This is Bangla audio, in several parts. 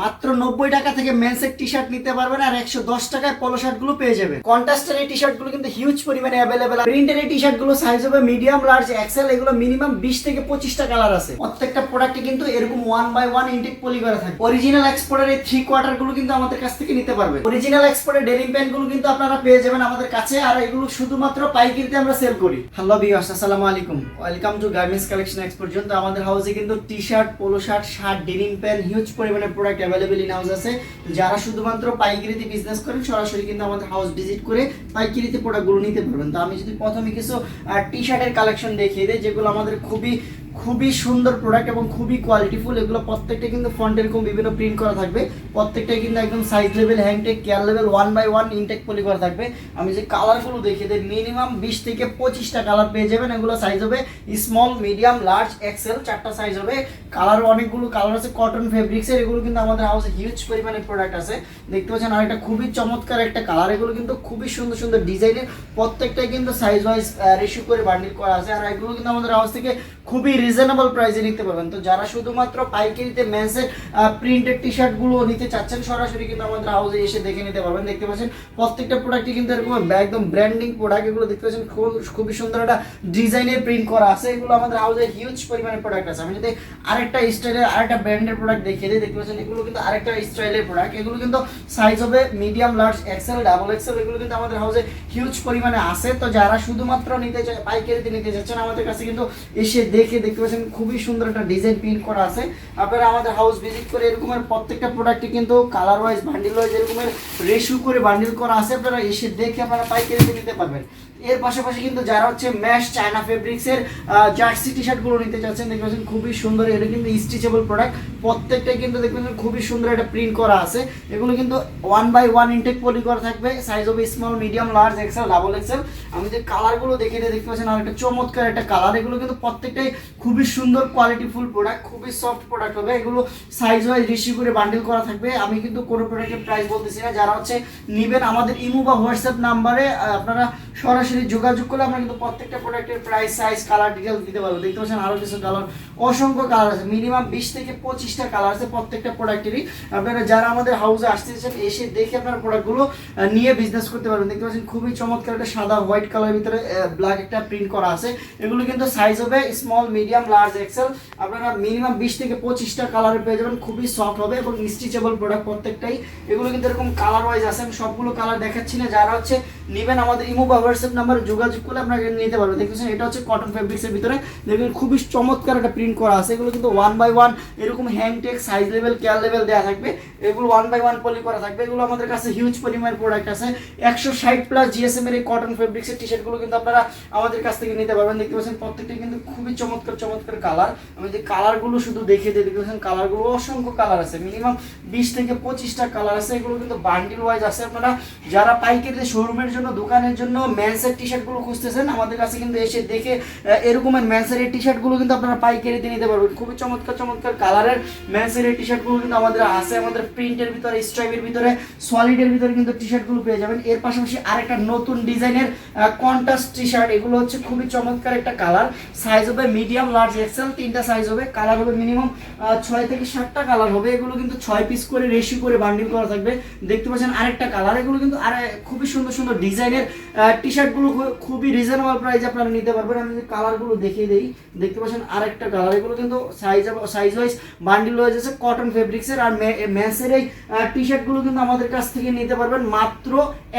মাত্র নব্বই টাকা থেকে মেন্সের টি শার্ট নিতে পারবেন আর একশো দশ টাকায় পলো শার্টগুলো পেয়ে যাবে কন্ট্রাস্টের এই টি শার্টগুলো কিন্তু হিউজ পরিমাণে অ্যাভেলেবেল প্রিন্টের এই টি শার্টগুলো সাইজ হবে মিডিয়াম লার্জ এক্সেল এগুলো মিনিমাম বিশ থেকে পঁচিশটা কালার আছে। প্রত্যেকটা প্রোডাক্টে কিন্তু এরকম one by one intact poly করা থাকে। অরিজিনাল এক্সপোর্টের এই থ্রি কোয়ার্টারগুলো কিন্তু আমাদের কাছ থেকে নিতে পারবে অরিজিনাল এক্সপোর্টের ডেনিম প্যান্টগুলো কিন্তু আপনারা পেয়ে যাবেন আমাদের কাছে আর এগুলো শুধুমাত্র পাইকারিতে আমরা সেল করি। হ্যালো বিয়াস আসসালামু আলাইকুম। Welcome to garments collection export পর্যন্ত আমাদের হাউসে কিন্তু T shirt polo shirt shirt denim pant huge পরিমাণে প্রোডাক্ট অ্যাভেলেবেল ইন হাউস আছে। যারা শুধুমাত্র পাইকারিতে বিজনেস করেন, সরাসরি কিন্তু আমাদের হাউস ভিজিট করে পাইকারিতে প্রোডাক্টগুলো নিতে পারবেন। তো আমি যদি প্রথমে কিছু টি শার্টের কালেকশন দেখিয়ে দিই, যেগুলো আমাদের খুবই খুবই সুন্দর প্রোডাক্ট এবং খুবই কোয়ালিটিফুল এগুলো প্রত্যেকটা কিন্তু ফন্ট এরকম বিভিন্ন প্রিন্ট করা থাকবে। প্রত্যেকটাই কিন্তু একদম size level হ্যাংটেক care level one by one intact poly করা থাকবে। আমি যে কালারগুলো দেখিয়ে দিই মিনিমাম বিশ থেকে পঁচিশটা কালার পেয়ে যাবেন। এগুলো সাইজ হবে স্মল মিডিয়াম লার্জ এক্সেল চারটা সাইজ হবে। কালার অনেকগুলো কালার আছে কটন ফেব্রিক্সের এগুলো কিন্তু আমাদের হাউসে হিউজ পরিমাণে প্রোডাক্ট আছে। দেখতে পাচ্ছেন আর একটা খুবই চমৎকার একটা কালার এগুলো কিন্তু খুবই সুন্দর সুন্দর ডিজাইনের প্রত্যেকটাই কিন্তু সাইজ ওয়াইজ রেশিও করে বান্ডিল করা আছে। আর এগুলো কিন্তু আমাদের হাউস থেকে খুবই রিজনেবল প্রাইসে নিতে পারবেন। তো যারা শুধুমাত্র পাইকারিতে মেন্সের প্রিন্টেড টি শার্টগুলো নিতে চাচ্ছেন, সরাসরি কিন্তু আমাদের হাউসে এসে দেখে নিতে পারবেন। দেখতে পাচ্ছেন, প্রত্যেকটা প্রোডাক্টই কিন্তু এরকম একদম ব্র্যান্ডিং প্রোডাক্ট এগুলো দেখতে পাচ্ছেন, খুব- খুবই সুন্দর একটা ডিজাইনের প্রিন্ট করা আছে। এগুলো আমাদের হাউসে হিউজ পরিমাণে প্রোডাক্ট আছে। আমি যদি আরেকটা স্টাইলের আরেকটা ব্র্যান্ডের প্রোডাক্ট দেখিয়ে দিই, দেখতে পাচ্ছেন, এগুলো কিন্তু আরেকটা স্টাইলের প্রোডাক্ট এগুলো কিন্তু সাইজ হবে medium large XL double XL এগুলো কিন্তু আমাদের হাউসে হিউজ পরিমাণে আছে। তো যারা শুধুমাত্র নিতে চায়, পাইকারিতে নিতে চাচ্ছেন, আমাদের কাছে কিন্তু এসে দেখে দেখতে পাচ্ছেন, খুবই সুন্দর একটা ডিজাইন প্রিন্ট করা আছে। আপনারা আমাদের হাউস ভিজিট করে এরকমের প্রত্যেকটা প্রোডাক্টে কিন্তু কালার ওয়াইজ বান্ডিল ওয়াইজ এরকমের রেশু করে বান্ডিল করা আছে, আপনারা এসে দেখে আপনারা পাইকারিতে নিতে পারবেন। এর পাশাপাশি কিন্তু যারা হচ্ছে ম্যাশ চায়না ফেব্রিক্সের জার্সি টি শার্টগুলো নিতে চাচ্ছেন, দেখতে পাচ্ছেন খুবই সুন্দর, এটা কিন্তু স্টিচেবল প্রোডাক্ট প্রত্যেকটাই কিন্তু দেখবেন খুবই সুন্দর একটা প্রিন্ট করা আছে। এগুলো কিন্তু one by one intact poly করা থাকবে সাইজ হবে small medium large XL double XL আমি যে কালারগুলো দেখে দেখতে পাচ্ছেন, আর একটা চমৎকার একটা কালার এগুলো কিন্তু প্রত্যেকটাই খুবই সুন্দর কোয়ালিটিফুল প্রোডাক্ট খুবই সফট প্রোডাক্ট হবে। এগুলো সাইজ ওয়াইজ রিসিভ করে বান্ডিল করা থাকবে। আমি কিন্তু কোনো প্রোডাক্টের প্রাইস বলতেছি না। যারা হচ্ছে নিবেন আমাদের ইমো বা হোয়াটসঅ্যাপ নাম্বারে আপনারা সরাসরি যোগাযোগ করলে আমরা কিন্তু প্রত্যেকটা প্রোডাক্টের প্রাইস সাইজ কালার ডিটেলস দিতে পারব। দেখতে পাচ্ছেন আরও কিছু কালার অসংখ্য কালার আছে। মিনিমাম বিশ থেকে পঁচিশটা কালার আছে প্রত্যেকটা প্রোডাক্টেরই আপনারা যারা আমাদের হাউসে আসতে চান এসে দেখে আপনারা প্রোডাক্টগুলো নিয়ে বিজনেস করতে পারবেন। দেখতে পাচ্ছেন খুবই চমৎকার একটা সাদা হোয়াইট কালারের ভিতরে ব্ল্যাক একটা প্রিন্ট করা আছে। এগুলো কিন্তু সাইজ হবে স্মল মিডিয়াম লার্জ এক্সেল আপনারা মিনিমাম বিশ থেকে পঁচিশটা কালারে পেয়ে যাবেন। খুবই সফট হবে এবং স্টিচেবল প্রোডাক্ট প্রত্যেকটাই। এগুলো কিন্তু এরকম কালার ওয়াইজ আছে। আমি সবগুলো কালার দেখাচ্ছি না। যারা হচ্ছে নেবেন আমাদের ইমো বা নাম্বারে যোগাযোগ করলে আপনারা নিতে পারবেন। দেখতেছেন এটা হচ্ছে কটন ফেব্রিক্সের ভিতরে। দেখবেন খুবই চমৎকার একটা প্রিন্ট করা আছে। এগুলো কিন্তু ওয়ান বাই ওয়ান এরকম hand take size level care level দেওয়া থাকবে। এগুলো ওয়ান বাই ওয়ান পলি করা থাকবে। এগুলো আমাদের কাছে হিউজ পরিমাণ প্রোডাক্ট আছে। একশো ষাট প্লাস জিএসএম এর এই কটন ফেব্রিক্সের টি শার্টগুলো কিন্তু আপনারা আমাদের কাছ থেকে নিতে পারবেন। দেখতে পাচ্ছেন, প্রত্যেকটা কিন্তু খুবই চমৎকার চমৎকার কালার আমি যে কালারগুলো শুধু দেখে দিয়ে দেখতে পাচ্ছেন কালারগুলো অসংখ্য কালার আছে। মিনিমাম বিশ থেকে পঁচিশটা কালার আছে। এগুলো কিন্তু বান্ডিল ওয়াইজ আছে। আপনারা যারা পাইকারি শোরুমের জন্য, দোকানের জন্য ম্যান্সের টি শার্টগুলো খুঁজতেছেন, আমাদের কাছে কিন্তু এসে দেখে এরকমের ম্যান্সের এই টি শার্টগুলো কিন্তু আপনারা পাইকারিতে নিতে পারবেন। খুবই চমৎকার চমৎকার কালারের ম্যান্সের এই টি শার্টগুলো কিন্তু আমাদের আছে, আমাদের প্রিন্টের ভিতরে স্ট্রাইপের ভিতরে সলিডের ভিতরে কিন্তু টি শার্টগুলো পেয়ে যাবেন। এর পাশাপাশি আরেকটা নতুন ডিজাইনের কন্ট্রাস্ট টি শার্ট এগুলো হচ্ছে খুবই চমৎকার একটা কালার সাইজ হবে মিডিয়াম লার্জ এক্সেল তিনটা সাইজ হবে। কালার হবে মিনিমাম ছয় থেকে সাতটা কালার হবে। এগুলো কিন্তু ছয় পিস করে রেশি করে বান্ডিল করা থাকবে। দেখতে পাচ্ছেন আরেকটা কালার এগুলো কিন্তু আর খুবই সুন্দর সুন্দর ডিজাইনের টি শার্টগুলো খুবই রিজনেবল প্রাইসে আপনারা নিতে পারবেন। আমি যদি কালারগুলো দেখিয়ে দিই, দেখতে পাচ্ছেন আরেকটা কালার এগুলো কিন্তু size size wise bundle wise আছে কটন ফেব্রিক্সের আর ম্যান্সের এই টি শার্টগুলো কিন্তু আমাদের কাছ থেকে নিতে পারবেন। মাত্র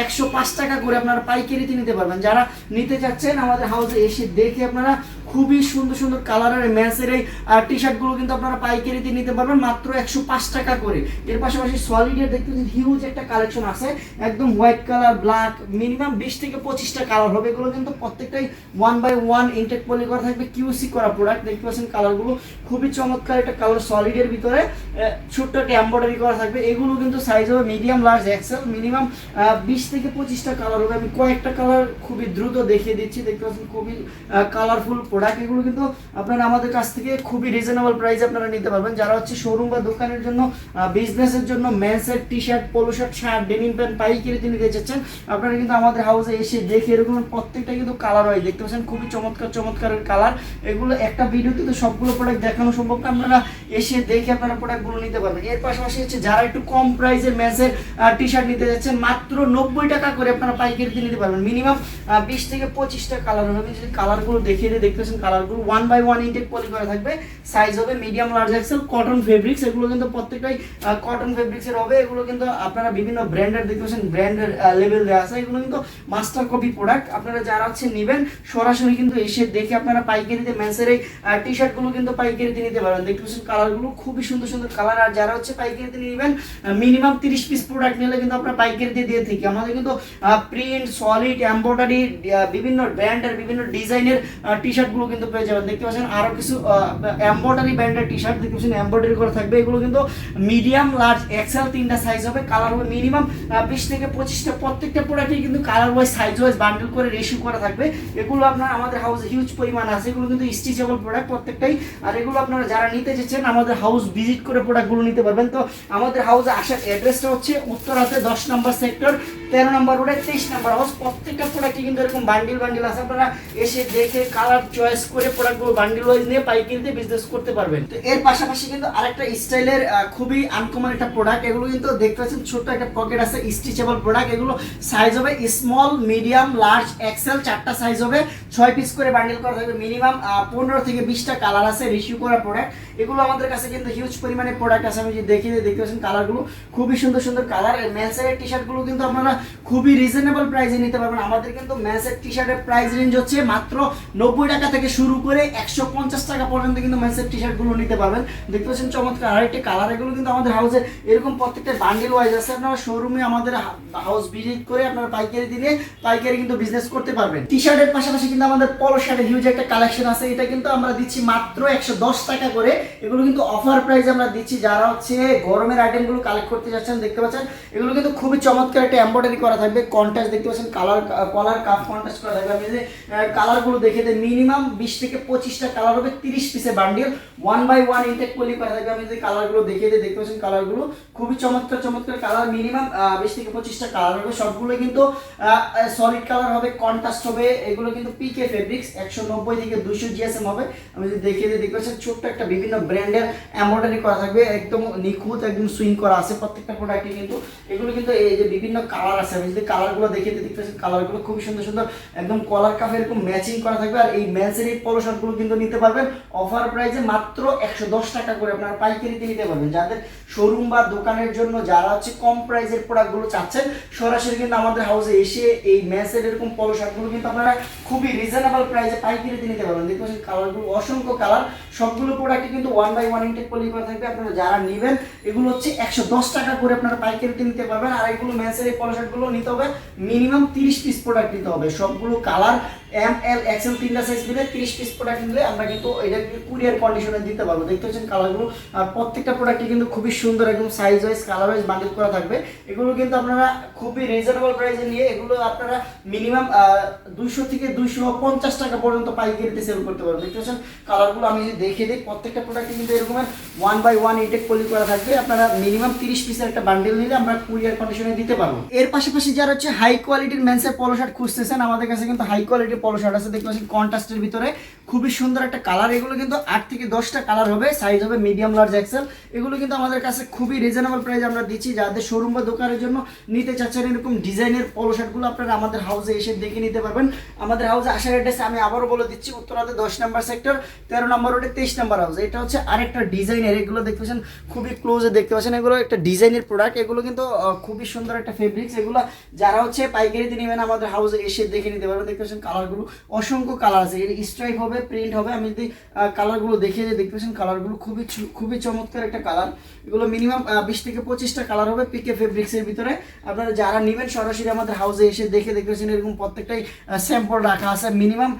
একশো পাঁচ টাকা করে আপনারা পাইকারিতে নিতে পারবেন। যারা নিতে চাচ্ছেন আমাদের হাউসে এসে দেখে আপনারা খুবই সুন্দর সুন্দর কালারের ম্যাচের এই টি শার্টগুলো কিন্তু আপনারা পাইকারিতে নিতে পারবেন, মাত্র একশো পাঁচ টাকা করে। এর পাশাপাশি সলিডের দেখতে হিউজ একটা কালেকশন আছে, একদম হোয়াইট কালার ব্ল্যাক মিনিমাম বিশ থেকে পঁচিশটা কালার হবে, এগুলো কিন্তু প্রত্যেকটাই one by one intact poly করা থাকবে কিউসি করা প্রোডাক্ট দেখতে পাচ্ছেন কালারগুলো খুবই চমৎকার, একটা কালার সলিডের ভিতরে ছোট্ট একটা এম্ব্রয়ডারি করা থাকবে, এগুলো কিন্তু সাইজ হবে মিডিয়াম লার্জ এক্সেল মিনিমাম বিশ থেকে পঁচিশটা কালার হবে। আমি কয়েকটা কালার খুবই দ্রুত দেখিয়ে দিচ্ছি, দেখতে পাচ্ছেন খুবই কালারফুল প্রোডাক্ট এগুলো কিন্তু আপনারা আমাদের কাছ থেকে খুবই রিজনেবল প্রাইসে আপনারা নিতে পারবেন। যারা হচ্ছে শোরুম বা দোকানের জন্য বিজনেসের জন্য মেন্সের T shirt polo shirt shirt denim pant পাইকারিতে নিতে চাচ্ছেন, আপনারা কিন্তু আমাদের হাউসে এসে দেখে এরকম প্রত্যেকটা কিন্তু কালার হয়, দেখতে পাচ্ছেন খুবই চমৎকার, চমৎকারের কালার এগুলো একটা ভিডিওতে তো সবগুলো প্রোডাক্ট দেখানো সম্ভব না, আপনারা এসে দেখে আপনারা প্রোডাক্টগুলো নিতে পারবেন। এর পাশাপাশি হচ্ছে যারা একটু কম প্রাইসের ম্যাচের টি শার্ট নিতে যাচ্ছেন, মাত্র নব্বই টাকা করে আপনারা পাইকারিতে নিতে পারবেন। মিনিমাম বিশ থেকে পঁচিশটা কালার হবে। আমি যদি কালারগুলো দেখিয়ে দিয়ে দেখতে পাচ্ছেন কালারগুলো one by one intact poly করা থাকবে। সাইজ হবে medium large XL cotton fabrics এগুলো কিন্তু প্রত্যেকটাই কটন ফেব্রিক্সের হবে। এগুলো কিন্তু আপনারা বিভিন্ন ব্র্যান্ডের দেখতে পাচ্ছেন ব্র্যান্ডের লেভেল দেওয়া আছে। এগুলো কিন্তু মাস্টার কপি প্রোডাক্ট আপনারা যারা হচ্ছে নেবেন, সরাসরি কিন্তু এসে দেখে আপনারা পাইকারিতে ম্যান্সের এই টি শার্টগুলো কিন্তু পাইকারিতে নিতে পারবেন। দেখতে পাচ্ছেন কালারগুলো খুবই সুন্দর সুন্দর কালার আর যারা হচ্ছে পাইকারিতে নেবেন মিনিমাম তিরিশ পিস প্রোডাক্ট নিলে কিন্তু আপনারা পাইকারিতে দিয়ে থাকি। আমাদের কিন্তু প্রিন্ট সলিড এম্ব্রয়ডারি বিভিন্ন ব্র্যান্ডের বিভিন্ন ডিজাইনের টি শার্টগুলো কিন্তু পেয়ে যাবেন। দেখতে পাচ্ছেন আরও কিছু এম্ব্রয়ডারি ব্র্যান্ডের টি শার্ট দেখতে পাচ্ছেন এম্ব্রয়ডারি করা থাকবে। এগুলো কিন্তু মিডিয়াম লার্জ এক্সেল তিনটা সাইজ হবে। কালার হবে মিনিমাম বিশ থেকে পঁচিশটা। প্রত্যেকটা প্রোডাক্টই কিন্তু colour wise size wise bundle করে রেশু করা থাকবে। এগুলো আপনার আমাদের হাউসে হিউজ পরিমাণ আছে। এগুলো কিন্তু স্টিচেবল প্রোডাক্ট প্রত্যেকটাই। আর এগুলো আপনারা যারা নিতে চেয়েছেন, আমাদের হাউস ভিজিট করে প্রোডাক্টগুলো নিতে পারবেন। তো আমাদের হাউসে আসার অ্যাড্রেসটা হচ্ছে উত্তরাতে দশ নম্বর সেক্টর তেরো নম্বর রোডে, তেইশ নম্বর হাউস প্রত্যেকটা প্রোডাক্টই কিন্তু এরকম বান্ডিল বান্ডিল আছে। আপনারা এসে দেখে কালার চয়েস করে প্রোডাক্টগুলো বান্ডিল ওয়াইজ নিয়ে পাইকারিতে বিজনেস করতে পারবেন। তো এর পাশাপাশি কিন্তু আরেকটা স্টাইলের খুবই আনকমন একটা প্রোডাক্ট এগুলো কিন্তু দেখতে পাচ্ছেন ছোট্ট একটা পকেট আছে স্টিচেবল প্রোডাক্ট এগুলো সাইজ হবে স্মল মিডিয়াম লার্জ এক্সেল চারটা সাইজ হবে। ছয় পিস করে বান্ডিল করা থাকবে মিনিমাম পনেরো থেকে বিশটা কালার আছে রিসিউ করা প্রোডাক্ট এগুলো আমাদের কাছে কিন্তু হিউজ পরিমাণে প্রোডাক্ট আছে। আমি যদি দেখি, দেখতে পাচ্ছেন কালারগুলো খুবই সুন্দর সুন্দর কালার ম্যান্সের টি শার্টগুলো কিন্তু আপনারা খুবই রিজনেবল প্রাইসে নিতে পারবেন। আমাদের কিন্তু ম্যান্সের টি শার্টের প্রাইস রেঞ্জ হচ্ছে মাত্র নব্বই টাকা থেকে শুরু করে একশো পঞ্চাশ টাকা পর্যন্ত কিন্তু ম্যান্সের টি শার্টগুলো নিতে পারবেন। দেখতে পাচ্ছেন চমৎকার আরেকটি কালার এগুলো কিন্তু আমাদের হাউসে এরকম প্রত্যেকটা বান্ডিল ওয়াইজ আছে। আপনারা শোরুমে আমাদের হাউস ভিজিট করে আপনারা পাইকারি দিলে পাইকারি কিন্তু বিজনেস করতে পারবেন। টি শার্টের পাশাপাশি কিন্তু আমাদের পলো শার্টের হিউজ একটা কালেকশন আছে। এটা কিন্তু আমরা দিচ্ছি মাত্র একশো দশ টাকা করে। এগুলো কিন্তু অফার প্রাইস আমরা দিচ্ছি। যারা হচ্ছে গরমের আইটেমগুলো কালেক্ট করতে যাচ্ছেন, দেখতে পাচ্ছেন, এগুলো কিন্তু খুবই চমৎকার একটা এম্ব্রয়ডারি করা থাকবে। কন্ট্রাস্ট দেখতে পাচ্ছেন কালার কলার কাপ কন্ট্রাস্ট করা থাকবে। আমি যদি কালারগুলো দেখে দিই মিনিমাম বিশ থেকে পঁচিশটা কালার হবে, তিরিশ পিসের bundle one by one intact poly করা থাকবে। আমি যদি কালারগুলো দেখে দিই, দেখতে পাচ্ছেন কালারগুলো খুবই চমৎকার চমৎকার কালার মিনিমাম বিশ থেকে পঁচিশটা কালার হবে। সবগুলো কিন্তু সলিড কালার হবে কন্ট্রাস্ট হবে। এগুলো কিন্তু পিকে ফেব্রিক্স একশো নব্বই থেকে দুশো জিএসএম হবে। আমি যদি দেখে দিই, দেখতে পাচ্ছেন ছোট্ট একটা বিভিন্ন ব্র্যান্ডের এম্ব্রয়ডারি করা থাকবে। একদম নিখুঁত, একদম সুইং করা আছে প্রত্যেকটা প্রোডাক্টে কিন্তু। এগুলো কিন্তু এই যে বিভিন্ন কালার আছে, আমি যদি কালারগুলো দেখে দিই, দেখতে কালারগুলো খুবই সুন্দর সুন্দর, একদম কলার কাফে এরকম ম্যাচিং করা থাকবে। আর এই ম্যাচের এই পলো কিন্তু নিতে পারবেন। অফার প্রাইসে মাত্র একশো দশ টাকা করে আপনারা পাইকারিতে নিতে পারবেন। যাদের শোরুম বা দোকানের জন্য যারা হচ্ছে কম প্রাইসের প্রোডাক্টগুলো চাচ্ছেন, সরাসরি কিন্তু আমাদের হাউসে এসে এই ম্যাচের এরকম পলো কিন্তু আপনারা খুবই রিজনেবল প্রাইসে পাইকারিতে নিতে পারবেন। দেখতে কালারগুলো অসংখ্য কালার সবগুলো প্রোডাক্টে কিন্তু one by one intact poly থাকবে। আপনারা যারা নেবেন, এগুলো হচ্ছে একশো দশ টাকা করে আপনারা পাইকারিতে নিতে পারবেন। আর এগুলো ম্যাচের এই পলো শার্টগুলো নিতে হবে মিনিমাম তিরিশ পিস প্রোডাক্ট নিতে হবে। সবগুলো কালার এম এল এক্সেল তিনটা সাইজ মিলে তিরিশ পিস প্রোডাক্ট নিলে আমরা কিন্তু এটা কুরিয়ার কন্ডিশনে দিতে পারব। দেখতে পাচ্ছেন কালারগুলো আর প্রত্যেকটা প্রোডাক্টই কিন্তু খুবই সুন্দর একদম size wise colour wise bundle করা থাকবে। এগুলো কিন্তু আপনারা খুবই রিজনেবল প্রাইসে নিয়ে এগুলো আপনারা মিনিমাম দুশো থেকে দুশো পঞ্চাশ টাকা পর্যন্ত পাইকারিতে সেল করতে পারবেন দেখতে পাচ্ছেন কালারগুলো আমি যদি দেখে দিই, প্রত্যেকটা প্রোডাক্টে কিন্তু এরকমের one by one intact poly করা থাকবে। আপনারা মিনিমাম তিরিশ পিসের একটা বান্ডিল নিলে আমরা কুরিয়ার কন্ডিশনে দিতে পারব। এর পাশাপাশি যারা হচ্ছে হাই কোয়ালিটির মেন্সের পলো শার্ট খুঁজতেছেন, আমাদের কাছে কিন্তু হাই কোয়ালিটির পলো শার্ট আছে। দেখতে পাচ্ছেন কন্ট্রাস্টের ভিতরে খুবই সুন্দর একটা কালার এগুলো কিন্তু আট থেকে দশটা কালার হবে সাইজ হবে মিডিয়াম লার্জ এক্সেল এগুলো কিন্তু আমাদের কাছে খুবই রিজনেবল প্রাইস আমরা দিচ্ছি। যাদের শোরুম বা দোকানের জন্য নিতে চাচ্ছেন এরকম ডিজাইনের পলো শার্টগুলো আপনারা আমাদের হাউসে এসে দেখে নিতে পারবেন। আমাদের হাউসে আসার অ্যাড্রেস আমি আবারও বলে দিচ্ছি, উত্তরাতে দশ নম্বর সেক্টর তেরো নম্বর রোডে তেইশ নম্বর হাউস এটা হচ্ছে আরেকটা ডিজাইনের এগুলো দেখতে পাচ্ছেন, খুবই ক্লোজে দেখতে পাচ্ছেন, এগুলো একটা ডিজাইনের প্রোডাক্ট এগুলো কিন্তু খুবই সুন্দর একটা ফেব্রিক্স এগুলো যারা হচ্ছে পাইকারিতে নেবেন আমাদের হাউসে এসে দেখে নিতে পারবেন। দেখতে পাচ্ছেন কালারগুলো অসংখ্য কালার আছে। এর স্ট্রাইপ হবে প্রিন্ট হবে, আমি যদি কালারগুলো দেখে যে দেখতে পাচ্ছেন কালারগুলো খুবই খুবই চমৎকার একটা কালার এগুলো মিনিমাম বিশ থেকে পঁচিশটা কালার হবে পিকে ফেব্রিক্সের ভিতরে। আপনারা যারা নেবেন, সরাসরি আমাদের হাউসে এসে দেখে দেখতে পাচ্ছেন, এরকম প্রত্যেকটাই স্যাম্পল রাখা আছে। মিনিমাম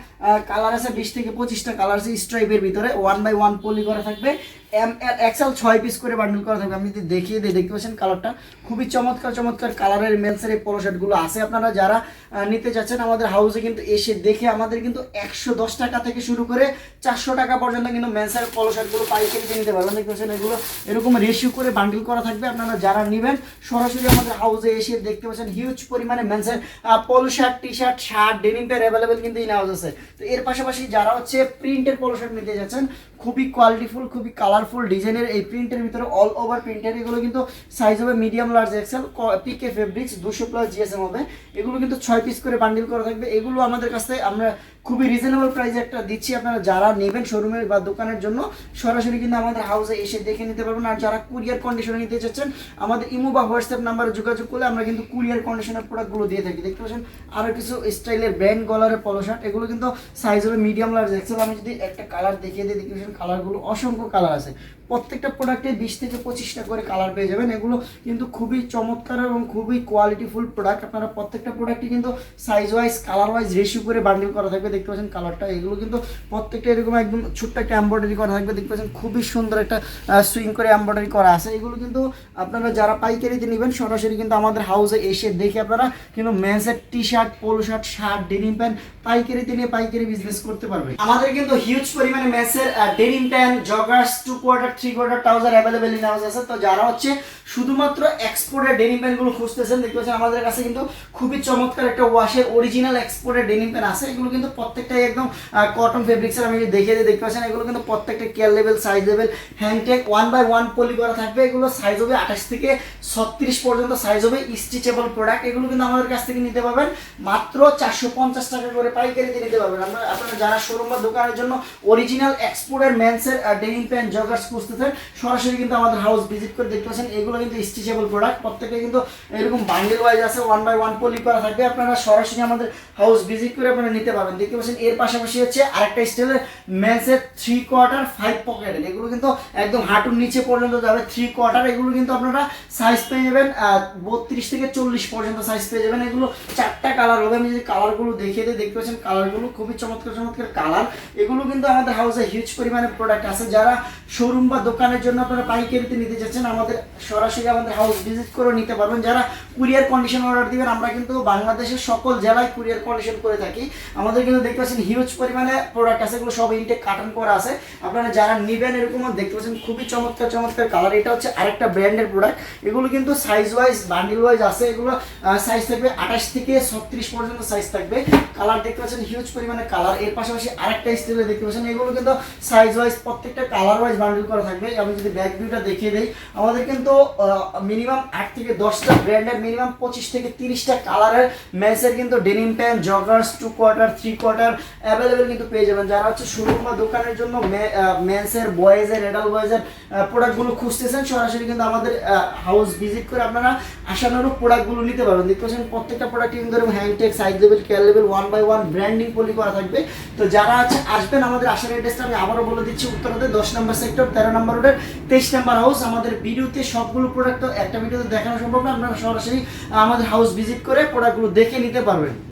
কালার আছে বিশ থেকে পঁচিশটা কালার আছে স্ট্রাইপের ভিতরে ওয়ান বাই ওয়ান পলি করা থাকবে। এম এক্সেল ছয় পিস করে বান্ডেল করা থাকবে। আমি যদি দেখিয়ে দিই, দেখতে পাচ্ছেন কালারটা খুবই চমৎকার চমৎকার কালারের মেলসের এই পলো শার্টগুলো আছে। আপনারা যারা নিতে চাচ্ছেন আমাদের হাউসে কিন্তু এসে দেখে আমাদের কিন্তু একশো দশ টাকা থেকে শুরু করে চারশো টাকা পর্যন্ত কিন্তু মেলসের পলো শার্টগুলো পাইকারিতে নিতে পারবেন। দেখতে পাচ্ছেন এগুলো এরকম রেশিও করে বান্ডেল করা থাকবে। আপনারা যারা নেবেন, সরাসরি আমাদের হাউসে এসে দেখতে পাচ্ছেন হিউজ পরিমাণে মেন্সের polo shirt T shirt shirt denim pair available কিন্তু ইন হাউস আছে। তো এর পাশাপাশি যারা হচ্ছে প্রিন্টের পলো শার্ট নিতে যাচ্ছেন, খুবই কোয়ালিটিফুল খুবই কালারফুল ডিজাইনের এই প্রিন্টের ভিতরে অল ওভার প্রিন্টের এগুলো কিন্তু সাইজ হবে medium large XL PK fabrics দুশো প্লাস জিএসএম হবে। এগুলো কিন্তু ছয় পিস করে বান্ডিল করা থাকবে। এগুলো আমাদের কাছে আমরা খুবই রিজনেবল প্রাইসে একটা দিচ্ছি। আপনারা যারা নেবেন শোরুমের বা দোকানের জন্য, সরাসরি কিন্তু আমাদের হাউসে এসে দেখে নিতে পারবেন। আর যারা কুরিয়ার কন্ডিশনে নিতে চাচ্ছেন, আমাদের ইমো বা হোয়াটসঅ্যাপ নাম্বারে যোগাযোগ করলে আমরা কিন্তু কুরিয়ার কন্ডিশনের প্রোডাক্টগুলো দিয়ে থাকি। দেখতে পাচ্ছেন? আরও কিছু স্টাইলের ব্র্যান্ড গলারের পলো শার্ট এগুলো কিন্তু সাইজ হবে মিডিয়াম লার্জ এক্সেল আমি যদি একটা কালার দেখিয়ে দিই, দেখতে পাচ্ছেন? কালারগুলো অসংখ্য কালার আছে। প্রত্যেকটা প্রোডাক্টে বিশ থেকে পঁচিশটা করে কালার পেয়ে যাবেন। এগুলো কিন্তু খুবই চমৎকার এবং খুবই কোয়ালিটিফুল প্রোডাক্ট আপনারা প্রত্যেকটা প্রোডাক্টই কিন্তু size wise colour wise ratio করে বান্ডিল করা থাকবে। দেখতে পাচ্ছেন কালারটা এগুলো কিন্তু প্রত্যেকটা এরকম একদম ছোট্ট একটা এম্ব্রয়ডারি করা থাকবে। দেখতে পাচ্ছেন খুবই সুন্দর একটা সুইং করে এম্ব্রয়ডারি করা আছে। এগুলো কিন্তু আপনারা যারা পাইকারিতে নেবেন, সরাসরি কিন্তু আমাদের হাউসে এসে দেখে আপনারা কিন্তু মেন্সের T shirt polo shirt shirt denim pant পাইকারিতে নিয়ে পাইকারি বিজনেস করতে পারবে আমাদের কিন্তু হিউজ পরিমাণে মেন্সের denim pant joggers two quarter three quarter trouser available in house আছে তো যারা হচ্ছে শুধুমাত্র এক্সপোর্টের ডেনিম প্যান্টগুলো খুঁজতেছেন, দেখতে পাচ্ছেন আমাদের কাছে কিন্তু খুবই চমৎকার একটা ওয়াশের অরিজিনাল এক্সপোর্টের ডেনিম প্যান্ট আছে। এগুলো কিন্তু প্রত্যেকটাই একদম কটন ফেব্রিক্সের আমি দেখিয়ে দিই, দেখতে পাচ্ছেন, এগুলো কিন্তু প্রত্যেকটা care level size level hang tag one by one poly করা থাকবে। এগুলো সাইজ হবে আঠাশ থেকে ছত্রিশ পর্যন্ত সাইজ হবে স্টিচেবল প্রোডাক্ট এগুলো কিন্তু আমাদের কাছ থেকে নিতে পারবেন। মাত্র চারশো পঞ্চাশ টাকা করে পাইকারিতে নিতে পারবেন। আমরা আপনারা যারা শোরুম বা দোকানের জন্য অরিজিনাল এক্সপোর্টের মেন্সের ডেনিম প্যান্ট জগার্স খুঁজতেছেন সরাসরি কিন্তু আমাদের হাউস ভিজিট করে দেখতে পাচ্ছেন। এগুলো কিন্তু স্টিচেবল প্রোডাক্ট প্রত্যেকে কিন্তু এরকম বান্ডেল ওয়াইজ আছে ওয়ান বাই ওয়ান পলি করা থাকবে। আপনারা সরাসরি আমাদের হাউস ভিজিট করে আপনারা নিতে পারবেন। দেখতে পাচ্ছেন, এর পাশাপাশি হচ্ছে আরেকটা স্টাইলের মেন্সের থ্রি কোয়ার্টার ফাইভ পকেটের এগুলো কিন্তু একদম হাঁটুর নিচে পর্যন্ত যাবে। থ্রি কোয়ার্টার এগুলো কিন্তু আপনারা সাইজ পেয়ে যাবেন বত্রিশ থেকে চল্লিশ পর্যন্ত সাইজ পেয়ে যাবেন। এগুলো চারটা কালার হবে। আমি যদি কালারগুলো দেখিয়ে দিই, দেখতে পাচ্ছেন কালারগুলো খুবই চমৎকার চমৎকার কালার এগুলো কিন্তু আমাদের হাউসে হিউজ পরিমাণে প্রোডাক্ট আছে। যারা শোরুম বা দোকানের জন্য আপনারা পাইকারিতে নিতে চাচ্ছেন আমাদের সরাসরি আমাদের হাউস ভিজিট করে নিতে পারবেন। যারা কুরিয়ার কন্ডিশন অর্ডার দিবেন, আমরা কিন্তু বাংলাদেশের সকল জেলায় কুরিয়ার কন্ডিশন করে থাকি। আমাদের কিন্তু দেখতে পাচ্ছেন হিউজ পরিমাণে প্রোডাক্ট আছে, এগুলো সব ইনটেক কার্টন করা আছে। আপনারা যারা নেবেন এরকম দেখতে পাচ্ছেন, খুবই চমৎকার চমৎকার কালার এটা হচ্ছে আরেকটা ব্র্যান্ডের প্রোডাক্ট এগুলো কিন্তু সাইজ ওয়াইজ বান্ডিল ওয়াইজ আছে। এগুলো সাইজ থাকবে আঠাশ থেকে ছত্রিশ পর্যন্ত সাইজ থাকবে। কালার দেখতে পাচ্ছেন হিউজ পরিমাণে কালারের পাশাপাশি আরেকটা স্টাইলে দেখতে পাচ্ছেন, এগুলো কিন্তু সাইজ ওয়াইজ প্রত্যেকটা কালার ওয়াইজ বান্ডিল করা থাকবে। আমি যদি ব্যাক ভিউটা দেখিয়ে দিই, আমাদের কিন্তু মিনিমাম আট থেকে দশটা ব্র্যান্ডের মিনিমাম পঁচিশ থেকে তিরিশটা কালারের মেন্সের কিন্তু denim pant joggers two quarter three quarter available কিন্তু পেয়ে যাবেন। যারা হচ্ছে শোরুম বা দোকানের জন্য মেন্সের বয়েজের এডাল বয়েজের প্রোডাক্টগুলো খুঁজতেছেন, সরাসরি কিন্তু আমাদের হাউস ভিজিট করে আপনারা আশানুরূপ প্রোডাক্টগুলো নিতে পারবেন। দেখতে পাচ্ছেন প্রত্যেকটা প্রোডাক্ট কিন্তু এরকম hand tag size level care level one by one branding poly করা থাকবে। তো যারা আছে আসবেন আমাদের আসার অ্যাড্রেসটা আমি আবারও বলে দিচ্ছি, উত্তরাতে দশ নম্বর সেক্টর তেরো নম্বর রোডের তেইশ নাম্বার হাউস আমাদের ভিডিওতে সবগুলো প্রোডাক্ট একটা ভিডিওতে দেখানো সম্ভব না। আপনারা সরাসরি আমাদের হাউস ভিজিট করে প্রোডাক্টগুলো দেখে নিতে পারবেন।